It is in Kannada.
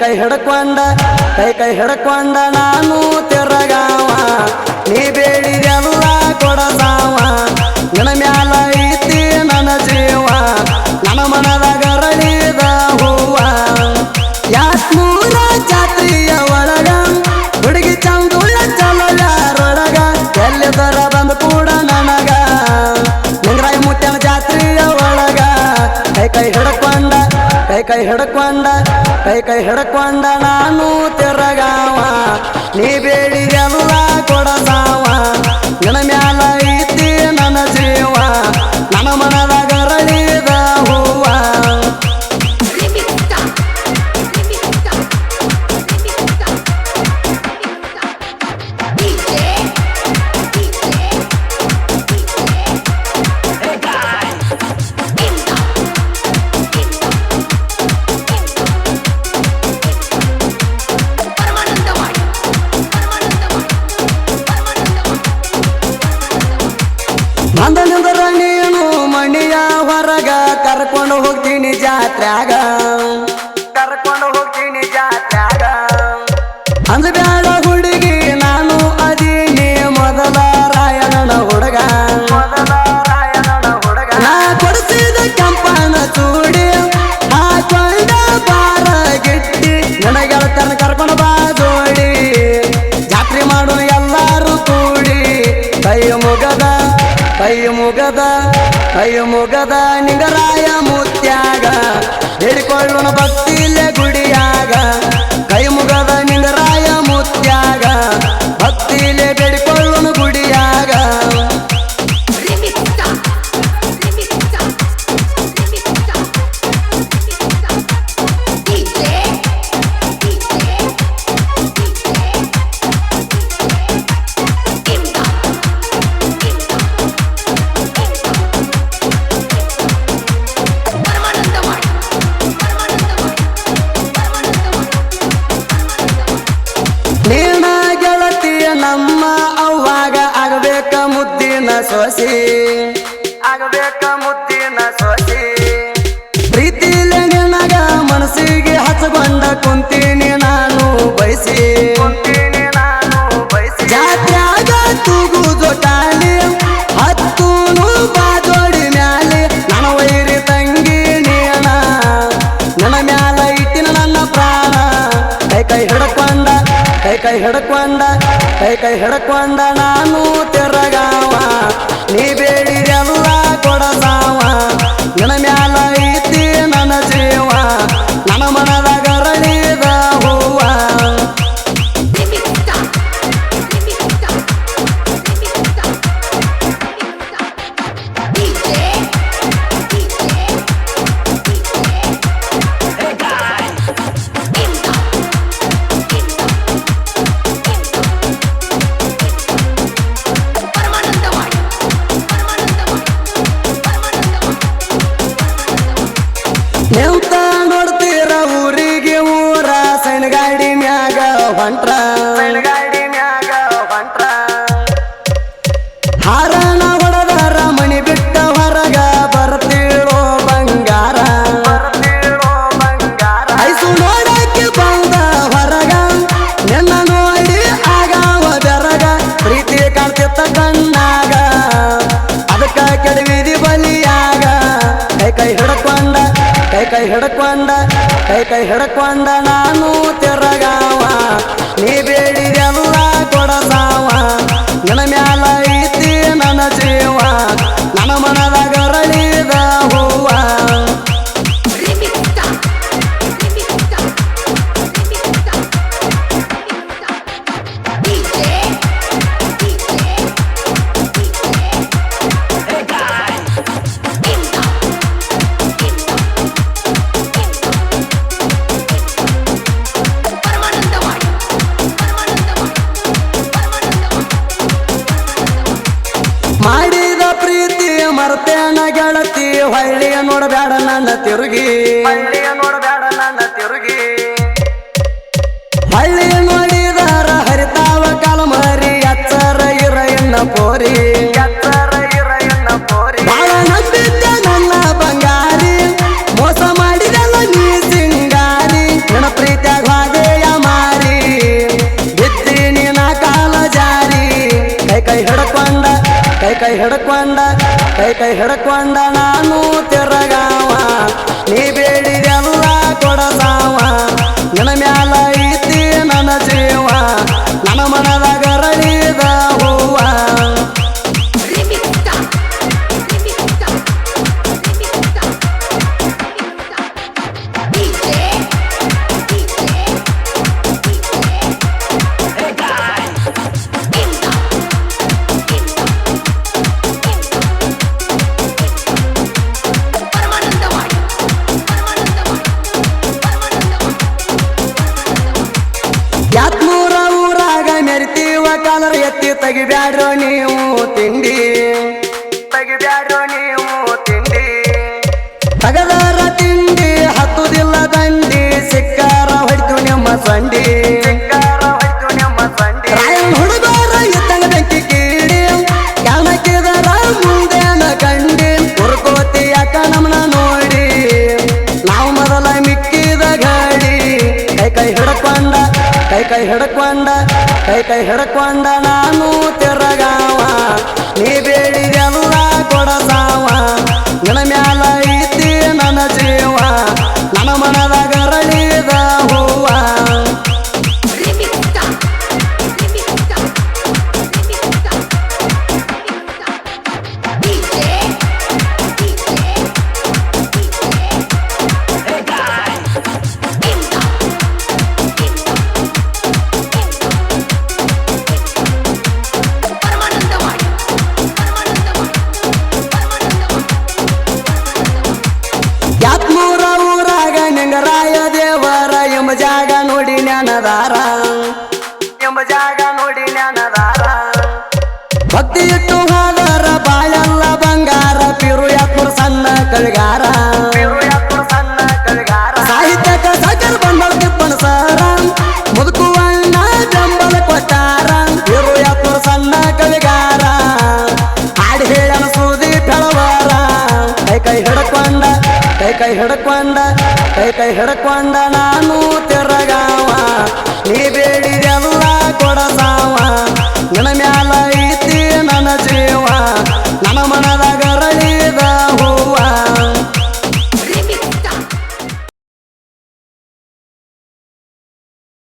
ಕೈ ಹಿಡ್ಕೊಂಡ, ಕೈ ಕೈ ಹಿಡ್ಕೊಂಡ ನಾನು ತಿರಗಾವ. ನೀ ಬೇಡಿದೆಲ್ಲ ಕೊಡಸಾವ ನಿನ್ನ ಮ್ಯಾಲ ಐತಿ ನನ್ನ ಜೀವ. ನನ್ನ ಮನದಾಗ ರಳಿದ ಹೂವ. ಯಾತ್ಮೂರ ಜಾತ್ರೆಯ ಒಳಗ, ಹುಡುಗಿ ಚಂದುಳ ಚಂದುಳ್ಳ ರೊಳಗ ಎಲ್ಲಿದರ ಬಂದ ಕೂಡ ನನಗ. ನಿಂಗ್ರಾಯ ಮುಟ್ಟನ ಜಾತ್ರೆಯ ಒಳಗ, ಕೈ ಕೈ ಹಿಡ್ಕೊಂಡ, ಕೈ ಕೈ ಹಿಡ್ಕೊಂಡ ಕೈ ಕೈ ಹಿಡ್ಕೊಂಡ ನಾನು ತಿರಗಾವ ಕರ್ಕೊಂಡು ಹೋಗ್ತೀನಿ ಜಾತ್ರಾಗ ಕರ್ಕೊಂಡು ಹೋಗ್ತೀನಿ ಜಾತ್ರಾಗ ಅಂದ ಬ್ಯಾಳ ಹುಡುಗಿ ನಾನು ಅದೀನಿ ಮೊದಲ ರಾಯಣನ ಹುಡುಗ. ಮೊದಲ ರಾಯಣನ ಹುಡುಗ. ನಾ ಕೊಡಿಸಿದ ಕೆಂಪನ ಚೂಡಿ ಹಾಕೊಂಡ ಬಾರ ಗಿಟ್ಟಿ ನನಗೆಳತನ ಕರ್ಕೊಂಡು ಬಾ ಜೋಡಿ. ಜಾತ್ರೆ ಮಾಡು ಎಲ್ಲರೂ ಕೂಡಿ ಕೈ ಮುಗದ ಕೈ ಮುಗದ. ಕೈ ಮುಗದ ನಿಗರಾಯ ಮುತ್ಯಾಗ. ಭಕ್ತಿ ಭಕ್ತಿಲೆ ಗುಡಿಯಾಗ. ಕೈ ಮುಗದ ನಿಂಗರಾಯ ಮುತ್ಯಾಗ. ಭಕ್ತಿಲೆ ಬೇಡಿಕೊಳ್ಳೋಣ ಸೊಸಿ. ಆಗಬೇಕ ಮುದ್ದಿನ ಸೊಸಿ. ಪ್ರೀತಿಲೆ ನಿನಗ ಮನಸ್ಸಿಗೆ ಹಚ್ಚಕೊಂಡ ಕುಂತೀನಿ ನಾನು ಬಯಸಿ. ಕುಂತೀನಿ ನಾನು ಬಯಸಿ. ಜಾತ್ರ್ಯಾಗ ತೂಗು ಜೊಟಾಲಿ ಹತ್ತೂನು ಬಾಜೋಡಿ ಮ್ಯಾಲೆ. ನನ್ನ ವೈರಿ ತಂಗಿ ನೀಣ ನನ್ನ ಮ್ಯಾಲ ಇಟ್ಟಿನ ನನ್ನ ಪ್ರಾಣ. ಕೈ ಕೈ ಹಿಡ್ಕೊಂಡ ಕೈ ಕೈ ಹಿಡ್ಕೊಂಡ ಕೈ ಕೈ ಹಿಡ್ಕೊಂಡ ನಾನು ತಿರಗಾವ. ನೀ ಬೇಡಿದೆಲ್ಲ ಕೊಡಸಾವ. ನಿನ ಮ್ಯಾಲ ಹಿಡ್ಕೊಂಡ ನಾನು ತಿರಗಾವ. ನೀ ಬಳ್ಳಿಯ ನೋಡಬೇಡ ನನ್ನ ತಿರುಗಿ. ಬಳ್ಳಿಯ ನೋಡಬೇಡ ನನ್ನ ತಿರುಗಿ. ಹಳ್ಳಿಯ ನೋಡಿದಾರ ಹರಿತಾವ ಕಲಮರಿ ಎಚ್ಚರ ಇರ ಎನ್ನ ಪೋರಿ. ಎಚ್ಚರ ಇರ ಎನ್ನ ಪೋರಿ. ಬಾಳ ನಂಬಿದ್ದ ನನ್ನ ಬಂಗಾರಿ ಮೋಸ ಮಾಡಿದಲ್ಲ ನೀ ಸಿಂಗಾರಿ. ನನ್ನ ಪ್ರೀತಿಯಾಗ ಹೋದೆಯ ಮಾರಿ. ಬಿತ್ತಿ ನಿನ್ನ ಕಾಲ ಜಾರಿ. ಕೈ ಕೈ ಹಿಡ್ಕೊಂಡ ಕೈ ಕೈ ಕೈ ಹಿಡ್ಕೊಂಡ ನಾನು ತೆರಗಾವ. ನೀ ಬೇಡಿದೆಲ್ಲ ತೆಗಿಬ್ಯಾಡ್ರೋ ನೀವು ತಿಂಡಿ? ತೆಗಿಬ್ಯಾಡ್ರೋ ನೀವು ತಿಂಡಿ? ತಗದಾರ ತಿಂಡಿ ಹತ್ತುದಿಲ್ಲ ದಂಡಿ ಸಿಕ್ಕಾರ ಹೊಡಿತು ನಿಮ್ಮ ಸಂಡಿ. ಸಿಕ್ಕಾರ ಹೊಡಿತು ನಿಮ್ಮ ಸಂಡಿ. ಹುಡುಗರ ಇದ್ದಂಗ ಬೆಂಕಿ ಕೀಡಿ. ಕಾಣಕ್ಕಿದರ ಮುಂದೇನ ಕಂಡಿ. ಹುರ್ಕೋತಿ ಯಾಕ ನೋಡಿ. ನಾವು ಮೊದಲ ಮಿಕ್ಕಿದ ಗಾಡಿ. ಕೈ ಕೈ ಹಿಡ್ಕೊಂಡ ಕೈ ಕೈ ಹಿಡ್ಕೊಂಡ. ಕೈ ಕೈ ಹಿಡ್ಕೊಂಡ ನಾನು ತೆರಗಾವ. ನೀ ಬೇಡಿದೆಲ್ಲ ಕೊಡಸಾವ. ನಿನ್ನ ಮ್ಯಾಲ ಐತಿ ನನ್ನ ಜೀವ. ನನ್ನ ಮನದಾಗ ಹಿಡ್ಕೊಂಡ